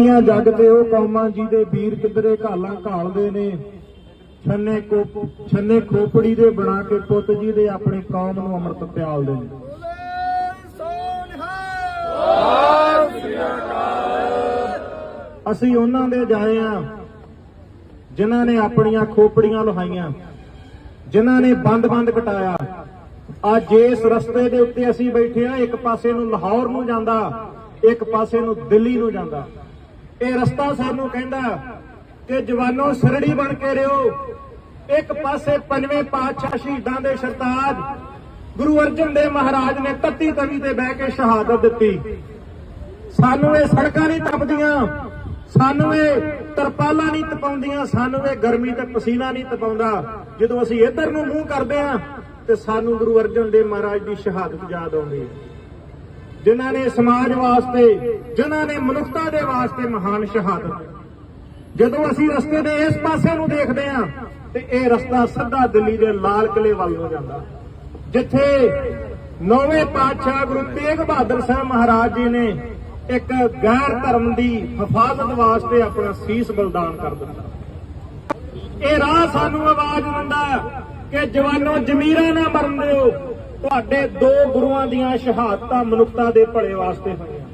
ਦੁਨੀਆ ਜੱਗ ਤੇ ਉਹ ਕੌਮਾਂ ਜਿਹਦੇ ਵੀਰ ਕਿਧਰੇ ਘਾਲਾਂ ਘਾਲਦੇ ਨੇ। ਛੰਨੇ ਕੋ ਛੰਨੇ ਖੋਪੜੀ ਦੇ ਬਣਾ ਕੇ ਪੁੱਤ ਜੀ ਦੇ ਆਪਣੇ ਕੌਮ ਨੂੰ ਅੰਮ੍ਰਿਤ ਪਿਆਲਦੇ ਨੇ। ਅਸੀਂ ਉਹਨਾਂ ਦੇ ਜਾਏ ਆ, ਜਿਨ੍ਹਾਂ ਨੇ ਆਪਣੀਆਂ ਖੋਪੜੀਆਂ ਲੁਹਾਈਆਂ, ਜਿਨ੍ਹਾਂ ਨੇ ਬੰਦ-ਬੰਦ ਕਟਾਇਆ। ਅੱਜ ਇਸ ਰਸਤੇ ਦੇ ਉੱਤੇ ਅਸੀਂ ਬੈਠੇ ਆ, ਇੱਕ ਪਾਸੇ ਨੂੰ ਲਾਹੌਰ ਨੂੰ ਜਾਂਦਾ, ਇੱਕ ਪਾਸੇ ਨੂੰ ਦਿੱਲੀ ਨੂੰ ਜਾਂਦਾ। ਇਹ ਰਸਤਾ ਸਾਨੂੰ ਕਹਿੰਦਾ ਕਿ ਜਵਾਨੋ ਸਰੜੀ ਬਣ ਕੇ ਰਿਓ। ਇੱਕ ਪਾਸੇ ਪੰਜਵੇਂ ਪਾਤਸ਼ਾਹ ਸ਼ਹੀਦਾਂ ਦੇ ਸਰਤਾਜ ਗੁਰੂ ਅਰਜਨ ਦੇਵ ਮਹਾਰਾਜ ਨੇ ਤੱਤੀ ਤਵੀ ਤੇ ਬਹਿ ਕੇ ਸ਼ਹਾਦਤ ਦਿੱਤੀ। ਸਾਨੂੰ ਇਹ ਸੜਕਾਂ ਨਹੀਂ ਤਪਦੀਆਂ ਸਾਨੂੰ ਇਹ ਤਰਪਾਲਾਂ ਨਹੀਂ ਤਪਾਉਂਦੀਆਂ ਸਾਨੂੰ ਇਹ ਗਰਮੀ ਤੇ ਪਸੀਨਾ ਨਹੀਂ ਤਪਾਉਂਦਾ ਜਦੋਂ ਅਸੀਂ ਇੱਧਰ ਨੂੰ ਮੂੰਹ ਕਰਦੇ ਆ ਤੇ ਸਾਨੂੰ ਗੁਰੂ ਅਰਜਨ ਦੇਵ ਮਹਾਰਾਜ ਦੀ ਸ਼ਹਾਦਤ ਯਾਦ ਆਉਂਦੀ ਹੈ। ਜਿਨ੍ਹਾਂ ਨੇ ਸਮਾਜ ਵਾਸਤੇ, ਜਿਨ੍ਹਾਂ ਨੇ ਮਨੁੱਖਤਾ ਦੇ ਵਾਸਤੇ ਮਹਾਨ ਸ਼ਹਾਦਤ ਜਦੋਂ ਅਸੀਂ ਰਸਤੇ ਦੇ ਇਸ ਪਾਸੇ ਨੂੰ ਦੇਖਦੇ ਹਾਂ, ਤੇ ਇਹ ਰਸਤਾ ਸਿੱਧਾ ਦਿੱਲੀ ਦੇ ਲਾਲ ਕਿਲੇ ਵੱਲ ਨੂੰ ਜਾਂਦਾ। ਜਿੱਥੇ ਨੌਵੇਂ ਪਾਤਸ਼ਾਹ ਗੁਰੂ ਤੇਗ ਬਹਾਦਰ ਸਾਹਿਬ ਮਹਾਰਾਜ ਜੀ ਨੇ ਇੱਕ ਗੈਰ ਧਰਮ ਦੀ ਹਿਫਾਜ਼ਤ ਵਾਸਤੇ ਆਪਣਾ ਸੀਸ ਬਲਿਦਾਨ ਕਰ ਦਿੱਤਾ। ਇਹ ਰਾਹ ਸਾਨੂੰ ਆਵਾਜ਼ ਦਿੰਦਾ ਕਿ ਜਵਾਨੋ, ਜ਼ਮੀਰਾਂ ਨਾ ਮਰਨ ਦਿਓ। ਤੁਹਾਡੇ ਦੋ ਗੁਰੂਆਂ ਦੀਆਂ ਸ਼ਹਾਦਤਾਂ ਮਨੁੱਖਤਾ ਦੇ ਭਲੇ ਵਾਸਤੇ ਹੋਈਆਂ।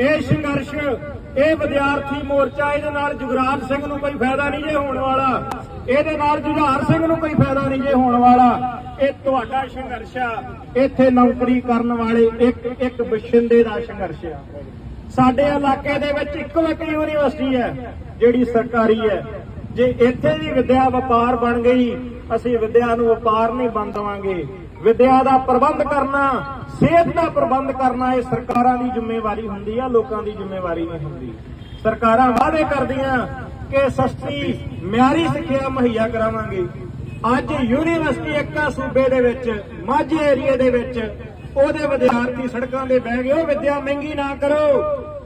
ਇਹ ਸੰਘਰਸ਼, ਇਹ ਵਿਦਿਆਰਥੀ ਮੋਰਚਾ, ਇਹਦੇ ਨਾਲ ਜੁਗਰਾਜ ਸਿੰਘ ਨੂੰ ਕੋਈ ਫਾਇਦਾ ਨਹੀਂ ਜੇ ਹੋਣ ਵਾਲਾ। ਇਹਦੇ ਨਾਲ ਜੁਝਾਰ ਸਿੰਘ ਨੂੰ ਕੋਈ ਫਾਇਦਾ ਨਹੀਂ ਜੇ ਹੋਣ ਵਾਲਾ। ਇਹ ਤੁਹਾਡਾ ਸੰਘਰਸ਼ ਆ। ਇੱਥੇ ਨੌਕਰੀ ਕਰਨ ਵਾਲੇ ਇੱਕ ਇੱਕ ਬਸ਼ਿੰਦੇ ਦਾ ਸੰਘਰਸ਼ ਆ। ਸਾਡੇ ਇਲਾਕੇ ਦੇ ਵਿੱਚ ਇੱਕੋ ਇੱਕ ਯੂਨੀਵਰਸਿਟੀ ਹੈ, ਜਿਹੜੀ ਸਰਕਾਰੀ ਹੈ। ਜੇ ਇੱਥੇ ਦੀ ਵਿਦਿਆ ਵਪਾਰ ਬਣ ਗਈ, ਅਸੀਂ ਵਿਦਿਆ ਨੂੰ ਵਪਾਰ ਨਹੀਂ ਬਣ ਦਵਾਂਗੇ। ਵਿਦਿਆ ਦਾ ਪ੍ਰਬੰਧ ਕਰਨਾ, ਸਿਹਤ ਦਾ ਪ੍ਰਬੰਧ ਕਰਨਾ, ਇਹ ਸਰਕਾਰਾਂ ਦੀ ਜ਼ਿੰਮੇਵਾਰੀ ਹੁੰਦੀ ਆ, ਲੋਕਾਂ ਦੀ ਜ਼ਿੰਮੇਵਾਰੀ ਨਹੀਂ ਹੁੰਦੀ। ਸਰਕਾਰਾਂ ਵਾਅਦੇ ਕਰਦੀਆਂ ਕਿ ਸਸਤੀ ਮਿਆਰੀ ਸਿੱਖਿਆ ਮੁਹੱਈਆ ਕਰਾਵਾਂਗੇ। ਅੱਜ ਯੂਨੀਵਰਸਿਟੀ ਇੱਕਾ ਸੂਬੇ ਦੇ ਵਿੱਚ, ਮਾਝੇ ਏਰੀਏ ਦੇ ਵਿੱਚ, ਉਹਦੇ ਵਿਦਿਆਰਥੀ ਸੜਕਾਂ ਦੇ ਬਹਿ ਗਏ ਉਹ ਵਿਦਿਆ, ਮਹਿੰਗੀ ਨਾ ਕਰੋ।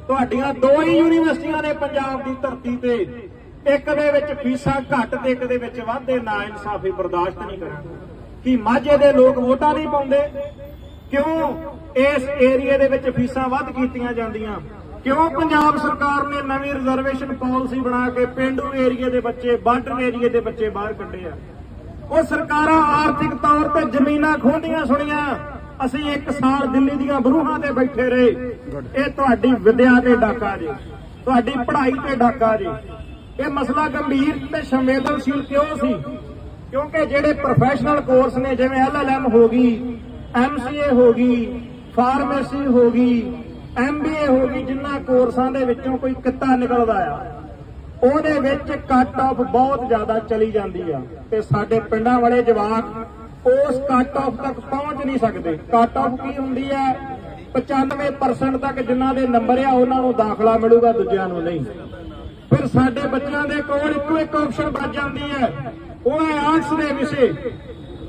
ਤੁਹਾਡੀਆਂ ਦੋ ਹੀ ਯੂਨੀਵਰਸਿਟੀਆਂ ਨੇ ਪੰਜਾਬ ਦੀ ਧਰਤੀ ਤੇ। ਇੱਕ ਦੇ ਵਿੱਚ ਫੀਸਾਂ ਘੱਟ ਤੇ ਇੱਕ ਦੇ ਵਿੱਚ ਵਾਧੇ, ਨਾ ਇਨਸਾਫੀ ਬਰਦਾਸ਼ਤ ਨਹੀਂ ਕਰਾਂਗੇ। ਕਿ ਮਾਝੇ ਦੇ ਲੋਕ ਵੋਟਾਂ ਨਹੀਂ ਪਾਉਂਦੇ? ਕਿਉਂ ਇਸ ਏਰੀਏ ਦੇ ਵਿੱਚ ਫੀਸਾਂ ਵੱਧ ਕੀਤੀਆਂ ਜਾਂਦੀਆਂ? ਕਿਉਂ ਪੰਜਾਬ ਸਰਕਾਰ ਨੇ ਨਵੀਂ ਰਿਜ਼ਰਵੇਸ਼ਨ ਪਾਲਿਸੀ ਬਣਾ ਕੇ ਪਿੰਡੂ ਏਰੀਏ ਦੇ ਬੱਚੇ, ਬਾਰਡਰ ਏਰੀਏ ਦੇ ਬੱਚੇ ਬਾਹਰ ਕੱਢੇ ਆ ਉਹ ਸਰਕਾਰਾਂ ਆਰਥਿਕ ਤੌਰ ਤੇ ਜ਼ਮੀਨਾਂ ਖੋਹਦੀਆਂ ਸੁਣੀਆਂ। ਅਸੀਂ ਇੱਕ ਸਾਲ ਦਿੱਲੀ ਦੀਆਂ ਬਰੂਹਾਂ ਤੇ ਬੈਠੇ ਰਹੇ। ਇਹ ਤੁਹਾਡੀ ਵਿਦਿਆ ਤੇ ਡਾਕਾ ਜੀ। ਤੁਹਾਡੀ ਪੜ੍ਹਾਈ ਤੇ ਡਾਕਾ ਜੀ। ਇਹ ਮਸਲਾ ਗੰਭੀਰ ਤੇ ਸੰਵੇਦਨਸ਼ੀਲ ਕਿਉਂ ਸੀ? ਕਿਉਂਕਿ ਜਿਹੜੇ ਪ੍ਰੋਫੈਸ਼ਨਲ ਕੋਰਸ ਨੇ, ਜਿਵੇਂ ਐਲਐਲਐਮ ਹੋ ਗਈ ਐਮਸੀਏ ਹੋ ਗਈ ਫਾਰਮੇਸੀ ਹੋ ਗਈ ਐਮਬੀਏ ਹੋ ਗਈ ਜਿਨ੍ਹਾਂ ਕੋਰਸਾਂ ਦੇ ਵਿੱਚੋਂ ਕੋਈ ਕਿੱਤਾ ਨਿਕਲਦਾ ਆ, ਉਹਦੇ ਵਿੱਚ ਕੱਟ ਆਫ ਬਹੁਤ ਜ਼ਿਆਦਾ ਚਲੀ ਜਾਂਦੀ ਆ। ਤੇ ਸਾਡੇ ਪਿੰਡਾਂ ਵਾਲੇ ਜਵਾਕ ਉਸ ਕੱਟ ਆਫ ਤੱਕ ਪਹੁੰਚ ਨਹੀਂ ਸਕਦੇ। ਕੱਟ ਆਫ ਕੀ ਹੁੰਦੀ ਹੈ 95% ਤੱਕ ਜਿਨ੍ਹਾਂ ਦੇ ਨੰਬਰ ਆ, ਉਹਨਾਂ ਨੂੰ ਦਾਖਲਾ ਮਿਲੂਗਾ, ਦੂਜਿਆਂ ਨੂੰ ਨਹੀਂ। ਫਿਰ ਸਾਡੇ ਬੱਚਿਆਂ ਦੇ ਕੋਲ ਇੱਕੋ ਇੱਕ ਆਪਸ਼ਨ ਬਚ ਜਾਂਦੀ ਹੈ। ਉਹ ਹੈ ਆਰਟਸ ਦੇ ਵਿਸ਼ੇ।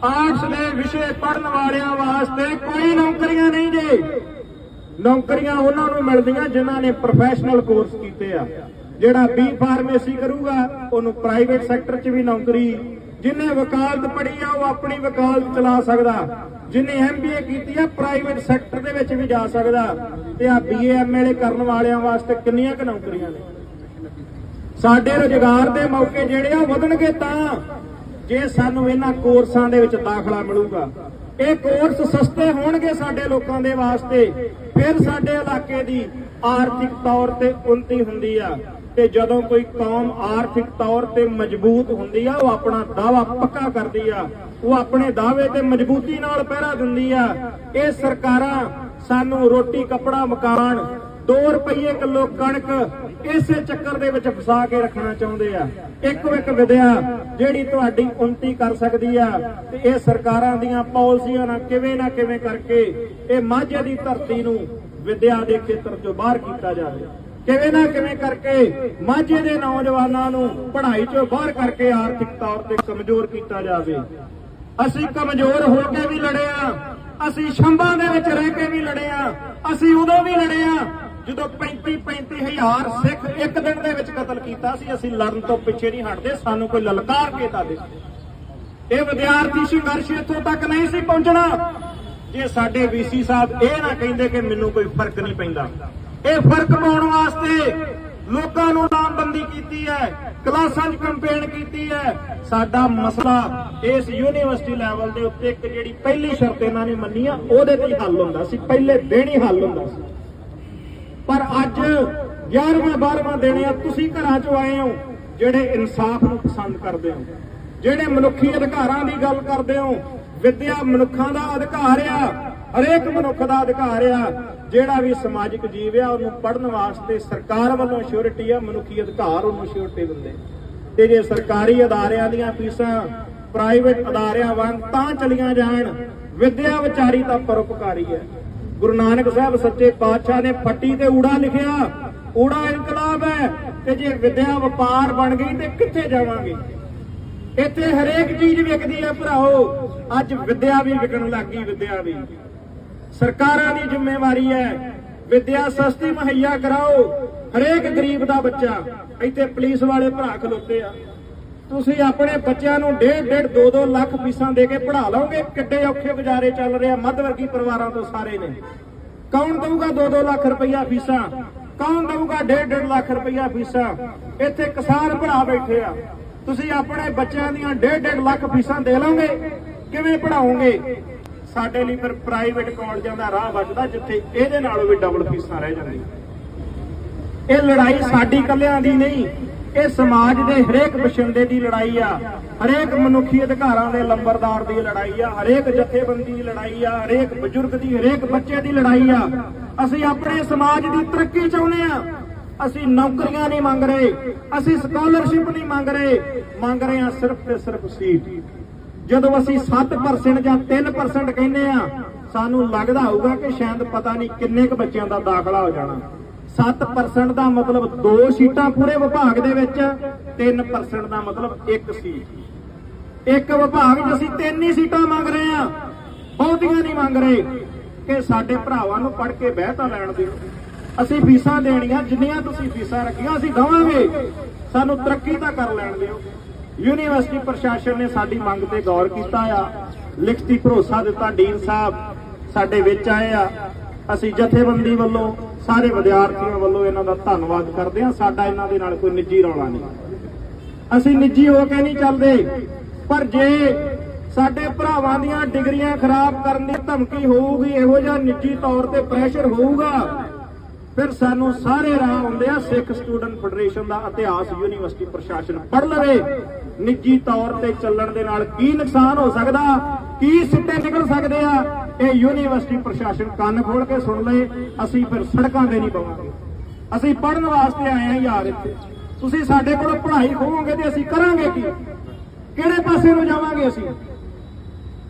ਆਰਟਸ ਦੇ ਵਿਸ਼ੇ ਪੜਨ ਵਾਲਿਆਂ ਵਾਸਤੇ ਕੋਈ ਨੌਕਰੀਆਂ ਨਹੀਂ ਜੇ। ਨੌਕਰੀਆਂ ਉਹਨਾਂ ਨੂੰ ਮਿਲਦੀਆਂ ਜਿਨ੍ਹਾਂ ਨੇ ਪ੍ਰੋਫੈਸ਼ਨਲ ਕੋਰਸ ਕੀਤੇ ਆ। ਜਿਹੜਾ ਬੀ ਫਾਰਮੇਸੀ ਕਰੂਗਾ, ਉਹਨੂੰ ਪ੍ਰਾਈਵੇਟ ਸੈਕਟਰ 'ਚ ਵੀ ਨੌਕਰੀ। ਜਿਨੇ ਵਕਾਲਤ ਪੜ੍ਹੀ ਆ, ਉਹ ਆਪਣੀ ਵਕਾਲਤ ਚਲਾ ਸਕਦਾ। ਜਿਨੇ ਐਮਬੀਏ ਕੀਤੀ ਆ ਪ੍ਰਾਈਵੇਟ ਸੈਕਟਰ ਦੇ ਵਿੱਚ ਵੀ ਜਾ ਸਕਦਾ। ਤੇ ਆ ਬੀਏ ਐਮਐਲਏ ਕਰਨ ਵਾਲਿਆਂ ਵਾਸਤੇ ਕਿੰਨੀਆਂ ਕੁ ਨੌਕਰੀਆਂ ਨੇ? ਸਾਡੇ ਰੁਜ਼ਗਾਰ ਦੇ ਮੌਕੇ ਜਿਹੜੇ ਆ ਵਧਣਗੇ ਤਾਂ ਜੇ ਸਾਨੂੰ ਇਹਨਾਂ ਕੋਰਸਾਂ ਦੇ ਵਿੱਚ ਦਾਖਲਾ ਮਿਲੂਗਾ। ਇਹ ਕੋਰਸ ਸਸਤੇ ਹੋਣਗੇ ਸਾਡੇ ਲੋਕਾਂ ਦੇ ਵਾਸਤੇ। ਫਿਰ ਸਾਡੇ ਇਲਾਕੇ ਦੀ ਆਰਥਿਕ ਤੌਰ ਤੇ ਉન્નਤੀ ਹੁੰਦੀ ਆ ਤੇ ਜਦੋਂ ਕੋਈ ਕੌਮ ਆਰਥਿਕ ਤੌਰ ਤੇ ਮਜ਼ਬੂਤ ਹੁੰਦੀ ਆ, ਉਹ ਆਪਣਾ ਦਾਵਾ ਪੱਕਾ ਕਰਦੀ ਆ। ਉਹ ਆਪਣੇ ਦਾਅਵੇ ਤੇ ਮਜ਼ਬੂਤੀ ਨਾਲ ਪਹਿਰਾ ਦਿੰਦੀ ਆ। ਇਹ ਸਰਕਾਰਾਂ ਸਾਨੂੰ ਰੋਟੀ, ਕੱਪੜਾ, ਮਕਾਨ 2 ਰੁਪਏ ਕਿਲੋ ਕਣਕ ਇਸੇ ਚੱਕਰ ਦੇ ਵਿੱਚ ਫਸਾ ਕੇ ਰੱਖਣਾ ਚਾਹੁੰਦੇ ਆ। ਇੱਕੋ ਇੱਕ ਵਿਦਿਆ ਜਿਹੜੀ ਤੁਹਾਡੀ ਉન્નਤੀ ਕਰ ਸਕਦੀ ਆ, ਤੇ ਇਹ ਸਰਕਾਰਾਂ ਦੀਆਂ ਪਾਲਿਸੀਆਂ ਨਾਲ ਕਿਵੇਂ ਨਾ ਕਿਵੇਂ ਕਰਕੇ ਇਹ ਮਾਝੇ ਦੀ ਧਰਤੀ ਨੂੰ ਵਿਦਿਆ ਦੇ ਖੇਤਰ ਤੋਂ ਬਾਹਰ ਕੀਤਾ ਜਾਵੇ। ਕਿਵੇਂ ਨਾ ਕਿਵੇਂ ਕਰਕੇ ਮਾਝੇ ਦੇ ਨੌਜਵਾਨਾਂ ਨੂੰ ਪੜ੍ਹਾਈ ਚੋਂ ਬਾਹਰ ਕਰਕੇ ਆਰਥਿਕ ਤੌਰ ਤੇ ਕਮਜ਼ੋਰ ਕੀਤਾ ਜਾਵੇ। ਅਸੀਂ ਕਮਜ਼ੋਰ ਹੋ ਕੇ ਵੀ ਲੜਿਆ, ਅਸੀਂ ਸ਼ੰਭਾਂ ਦੇ ਵਿੱਚ ਰਹਿ ਕੇ ਵੀ ਲੜੇ ਆ ਅਸੀਂ ਉਦੋਂ ਵੀ ਲੜੇ ਆ ਜਦੋਂ 35 35 ਹਜ਼ਾਰ ਸਿੱਖ ਇੱਕ ਦਿਨ ਦੇ ਵਿੱਚ ਕਤਲ ਕੀਤਾ ਸੀ, ਅਸੀਂ ਲੜਨ ਤੋਂ ਪਿੱਛੇ ਨਹੀਂ ਹਟਦੇ, ਸਾਨੂੰ ਕੋਈ ਲਲਕਾਰ ਕੇ ਤਾਂ ਦੇ। ਇਹ ਵਿਦਿਆਰਥੀ ਸੰਘਰਸ਼ ਇੱਥੋਂ ਤੱਕ ਨਹੀਂ ਸੀ ਪਹੁੰਚਣਾ। ਜੇ ਸਾਡੇ ਵੀਸੀ ਸਾਹਿਬ ਇਹ ਨਾ ਕਹਿੰਦੇ ਕਿ ਮੈਨੂੰ ਕੋਈ ਫ਼ਰਕ ਨਹੀਂ ਪੈਂਦਾ। ਇਹ ਫ਼ਰਕ ਪਾਉਣ ਵਾਸਤੇ ਲੋਕਾਂ ਨੂੰ ਲਾਮਬੰਦੀ ਕੀਤੀ ਹੈ, ਕਲਾਸਾਂ 'ਚ ਕੰਪੇਨ ਕੀਤੀ ਹੈ। ਸਾਡਾ ਮਸਲਾ ਇਸ ਯੂਨੀਵਰਸਿਟੀ ਲੈਵਲ ਦੇ ਉੱਤੇ ਇੱਕ ਜਿਹੜੀ ਪਹਿਲੀ ਸ਼ਰਤ ਇਹਨਾਂ ਨੇ ਮੰਨੀ ਆ, ਉਹਦੇ ਤੇ ਹੱਲ ਹੁੰਦਾ ਸੀ, ਪਹਿਲੇ ਦਿਨ ਹੀ ਹੱਲ ਹੁੰਦਾ ਸੀ। ਪਰ ਅੱਜ 11ਵਾਂ 12ਵਾਂ ਦਿਨ ਤੁਸੀਂ ਘਰਾਂ 'ਚੋਂ ਆਏ ਹੋ, ਜਿਹੜੇ ਇਨਸਾਫ ਨੂੰ ਪਸੰਦ ਕਰਦੇ ਹੋ, ਜਿਹੜੇ ਮਨੁੱਖੀ ਅਧਿਕਾਰਾਂ ਦੀ ਗੱਲ ਕਰਦੇ ਹੋ, ਵਿਦਿਆ ਮਨੁੱਖਾਂ ਦਾ ਅਧਿਕਾਰ ਆ, ਹਰੇਕ ਮਨੁੱਖ ਦਾ ਅਧਿਕਾਰ ਆ, ਜਿਹੜਾ ਵੀ ਸਮਾਜਿਕ ਜੀਵ ਆ, ਉਹਨੂੰ ਪੜਨ ਵਾਸਤੇ ਸਰਕਾਰ ਵੱਲੋਂ ਸ਼ੋਰਿਟੀ ਆ, ਮਨੁੱਖੀ ਅਧਿਕਾਰ ਉਹਨੂੰ ਸ਼ੋਰਿਟੀ ਦਿੰਦੇ। ਤੇ ਜੇ ਸਰਕਾਰੀ ਅਦਾਰਿਆਂ ਦੀਆਂ ਫੀਸਾਂ ਪ੍ਰਾਈਵੇਟ ਅਦਾਰਿਆਂ ਵਾਂਗ ਤਾਂ ਚਲੀਆਂ ਜਾਣ, ਵਿਦਿਆ ਵਿਚਾਰੀ ਤਾਂ ਪਰਉਪਕਾਰੀ ਹੈ ਗੁਰੂ ਨਾਨਕ ਸਾਹਿਬ ਸੱਚੇ ਪਾਤਸ਼ਾਹ ਨੇ ਫੱਟੀ ਤੇ ਊੜਾ ਲਿਖਿਆ। ਊੜਾ ਇਨਕਲਾਬ ਹੈ ਤੇ ਜੇ ਵਿਦਿਆ ਵਪਾਰ ਬਣ ਗਈ ਤੇ ਕਿੱਥੇ ਜਾਵਾਂਗੇ? ਇੱਥੇ ਹਰੇਕ ਚੀਜ਼ ਵਿਕਦੀ ਹੈ ਭਰਾਓ। ਅੱਜ ਵਿਦਿਆ ਵੀ ਵਿਕਣ ਲੱਗ ਗਈ, ਵਿਦਿਆ ਵੀ। ਸਰਕਾਰਾਂ ਦੀ ਜ਼ਿੰਮੇਵਾਰੀ ਹੈ। ਵਿਦਿਆ ਸਸਤੀ ਮੁਹੱਈਆ ਕਰਾਓ। ਹਰੇਕ ਗਰੀਬ ਦਾ ਬੱਚਾ। ਇੱਥੇ ਪੁਲਿਸ ਵਾਲੇ ਭਰਾ ਖਲੋਤੇ ਆ। ਤੁਸੀਂ ਆਪਣੇ ਬੱਚਿਆਂ ਨੂੰ ਡੇਢ ਡੇਢ 2-2 ਲੱਖ ਫੀਸਾਂ ਦੇ ਕੇ ਪੜ੍ਹਾ ਲਓਗੇ? ਕਿੱਡੇ ਔਖੇ ਗੁਜ਼ਾਰੇ ਚੱਲ ਰਹੇ ਆ, ਮੱਧ ਵਰਗੀ ਪਰਿਵਾਰਾਂ ਤੋਂ ਸਾਰੇ ਨੇ। ਕੌਣ ਦਊਗਾ 2-2 ਲੱਖ ਰੁਪਈਆ ਫੀਸਾਂ? ਕੌਣ ਦਊਗਾ ਡੇਢ ਡੇਢ ਲੱਖ ਰੁਪਈਆ ਫੀਸਾਂ? ਇੱਥੇ ਕਿਸਾਨ ਭਰਾ ਬੈਠੇ ਆ। ਤੁਸੀਂ ਆਪਣੇ ਬੱਚਿਆਂ ਦੀਆਂ ਡੇਢ ਡੇਢ ਲੱਖ ਫੀਸਾਂ ਦੇ ਲਓਗੇ? ਕਿਵੇਂ ਪੜਾਓਗੇ ਸਾਡੇ ਲਈ ਫਿਰ ਪ੍ਰਾਈਵੇਟ ਕਾਲਜਾਂ ਦਾ ਰਾਹ ਵੱਜਦਾ, ਜਿੱਥੇ ਇਹਦੇ ਨਾਲੋਂ ਵੀ ਡਬਲ ਫੀਸਾਂ ਰਹਿ ਜਾਂਦੀਆਂ। ਇਹ ਲੜਾਈ ਸਾਡੀ ਕੱਲਿਆਂ ਦੀ ਨਹੀਂ ਇਹ ਸਮਾਜ ਦੇ ਹਰੇਕ ਬਸ਼ਿੰਦੇ ਦੀ ਲੜਾਈ ਆ, ਹਰੇਕ ਮਨੁੱਖੀ ਅਧਿਕਾਰਾਂ ਦੇ ਲੰਬਰਦਾਰ ਦੀ ਲੜਾਈ ਆ, ਹਰੇਕ ਜਥੇਬੰਦੀ ਦੀ ਲੜਾਈ ਆ, ਹਰੇਕ ਬਜ਼ੁਰਗ ਦੀ, ਹਰੇਕ ਬੱਚੇ ਦੀ ਲੜਾਈ ਆ। ਅਸੀਂ ਆਪਣੇ ਸਮਾਜ ਦੀ ਤਰੱਕੀ ਚਾਹੁੰਦੇ ਆ। ਅਸੀਂ ਨੌਕਰੀਆਂ ਨਹੀਂ ਮੰਗ ਰਹੇ, ਅਸੀਂ ਸਕਾਲਰਸ਼ਿਪ ਨਹੀਂ ਮੰਗ ਰਹੇ ਮੰਗ ਰਹੇ ਆ ਸਿਰਫ ਤੇ ਸਿਰਫ ਸੀਟ ਜਦੋਂ ਅਸੀਂ 7% ਜਾਂ 3% ਕਹਿੰਦੇ ਆ, ਸਾਨੂੰ ਲੱਗਦਾ ਹੋਊਗਾ ਕਿ ਸ਼ਾਇਦ ਪਤਾ ਨਹੀਂ ਕਿੰਨੇ ਕੁ ਬੱਚਿਆਂ ਦਾ ਦਾਖਲਾ ਹੋ ਜਾਣਾ। 7% ਦਾ ਮਤਲਬ 2 ਸੀਟਾਂ ਪੂਰੇ ਵਿਭਾਗ ਦੇ ਵਿੱਚ 3% ਦਾ ਮਤਲਬ 1 ਸੀਟ। ਇੱਕ ਵਿਭਾਗ 'ਚ ਅਸੀਂ ਤਿੰਨ ਹੀ ਸੀਟਾਂ ਮੰਗ ਰਹੇ ਆ ਬਹੁਤੀਆਂ ਨਹੀਂ ਮੰਗ ਰਹੇ ਕਿ ਸਾਡੇ ਭਰਾਵਾਂ ਨੂੰ ਪੜ੍ਹ ਕੇ ਬਹਿ ਤਾਂ ਲੈਣ ਦਿਓ। ਅਸੀਂ ਫੀਸਾਂ ਦੇਣੀਆਂ, ਜਿੰਨੀਆਂ ਤੁਸੀਂ ਫੀਸਾਂ ਰੱਖੀਆਂ, ਅਸੀਂ ਦਵਾਂਗੇ। ਸਾਨੂੰ ਤਰੱਕੀ ਤਾਂ ਕਰ ਲੈਣ ਦਿਓ। ਯੂਨੀਵਰਸਿਟੀ ਪ੍ਰਸ਼ਾਸਨ ਨੇ ਸਾਡੀ ਮੰਗ ਤੇ ਗੌਰ ਕੀਤਾ ਆ। ਲਿਖਤੀ ਭਰੋਸਾ ਦਿੱਤਾ ਡੀਨ ਸਾਹਿਬ ਸਾਡੇ ਵਿੱਚ ਆਏ ਆ। ਅਸੀਂ ਜਥੇਬੰਦੀ ਵੱਲੋਂ ਸਾਰੇ ਵਿਦਿਆਰਥੀਆਂ ਵੱਲੋਂ ਇਹਨਾਂ ਦਾ ਧੰਨਵਾਦ ਕਰਦੇ ਹਾਂ। ਸਾਡਾ ਇਹਨਾਂ ਦੇ ਨਾਲ ਕੋਈ ਨਿੱਜੀ ਰੌਲਾ ਨਹੀਂ। ਅਸੀਂ ਨਿੱਜੀ ਹੋ ਕੇ ਨਹੀਂ ਚੱਲਦੇ, ਪਰ ਜੇ ਸਾਡੇ ਭਰਾਵਾਂ ਦੀਆਂ ਡਿਗਰੀਆਂ ਖਰਾਬ ਕਰਨ ਦੀ ਧਮਕੀ ਹੋਊਗੀ, ਇਹੋ ਜਿਹਾ ਨਿੱਜੀ ਤੌਰ ਤੇ ਪ੍ਰੈਸ਼ਰ ਹੋਊਗਾ, ਫਿਰ ਸਾਨੂੰ ਸਾਰੇ ਰਾਹ ਆਉਂਦੇ ਆ। ਸਿੱਖ ਸਟੂਡੈਂਟ ਫੈਡਰੇਸ਼ਨ ਦਾ ਇਤਿਹਾਸ ਯੂਨੀਵਰਸਿਟੀ ਪ੍ਰਸ਼ਾਸਨ ਪੜ ਲਵੇ। ਨਿੱਜੀ ਤੌਰ ਤੇ ਚੱਲਣ ਦੇ ਨਾਲ ਕੀ ਨੁਕਸਾਨ ਹੋ ਸਕਦਾ? ਕੀ ਸਿੱਟੇ ਨਿਕਲ ਸਕਦੇ ਆ? ਇਹ ਯੂਨੀਵਰਸਿਟੀ ਪ੍ਰਸ਼ਾਸਨ ਕੰਨ ਖੋਲ ਕੇ ਸੁਣ ਲਏ, ਅਸੀਂ ਫਿਰ ਸੜਕਾਂ ਤੇ ਨਹੀਂ ਪਵਾਂਗੇ। ਅਸੀਂ ਪੜਨ ਵਾਸਤੇ ਆਏ ਹਾਂ ਯਾਰ ਇੱਥੇ। ਤੁਸੀਂ ਸਾਡੇ ਕੋਲ ਪੜ੍ਹਾਈ ਖੋਵੋਗੇ ਤੇ ਅਸੀਂ ਕਰਾਂਗੇ ਕੀ? ਕਿਹੜੇ ਪਾਸੇ ਨੂੰ ਜਾਵਾਂਗੇ ਅਸੀਂ?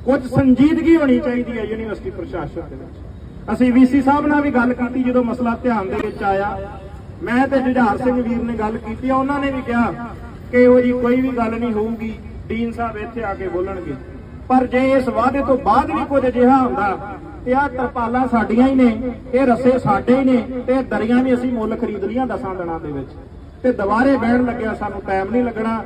ਕੁਝ ਸੰਜੀਦਗੀ ਹੋਣੀ ਚਾਹੀਦੀ ਹੈ ਯੂਨੀਵਰਸਿਟੀ ਪ੍ਰਸ਼ਾਸਨ ਦੇ ਵਿੱਚ। ਅਸੀਂ ਵੀਸੀ ਸਾਹਿਬ ਨਾਲ ਵੀ ਗੱਲ ਕੀਤੀ ਜਦੋਂ ਮਸਲਾ ਧਿਆਨ ਦੇ ਵਿੱਚ ਆਇਆ। ਮੈਂ ਤੇ ਜੁਝਾਰ ਸਿੰਘ ਵੀਰ ਨੇ ਗੱਲ ਕੀਤੀ ਆ, ਉਹਨਾਂ ਨੇ ਵੀ ਕਿਹਾ ਕਿ ਉਹ ਜੀ ਕੋਈ ਵੀ ਗੱਲ ਨਹੀਂ ਹੋਊਗੀ, ਡੀਨ ਸਾਹਿਬ ਇੱਥੇ ਆ ਕੇ ਬੋਲਣਗੇ। ਪਰ ਜੇ ਇਸ ਵਾਅਦੇ ਤੋਂ ਬਾਅਦ ਵੀ ਕੁਝ ਅਜਿਹਾ ਹੁੰਦਾ, ਤੇ ਆਹ ਤਰਪਾਲਾਂ ਸਾਡੀਆਂ ਹੀ ਨੇ, ਇਹ ਰੱਸੇ ਸਾਡੇ ਹੀ ਨੇ, ਤੇ ਇਹ ਦਰੀਆਂ ਵੀ ਅਸੀਂ ਮੁੱਲ ਖਰੀਦ ਲੀਆਂ ਦਸਾਂ ਦਿਨਾਂ ਦੇ ਵਿੱਚ। ਤੇ ਦੁਬਾਰੇ ਬਹਿਣ ਲੱਗਿਆ ਸਾਨੂੰ ਟਾਈਮ ਨਹੀਂ ਲੱਗਣਾ।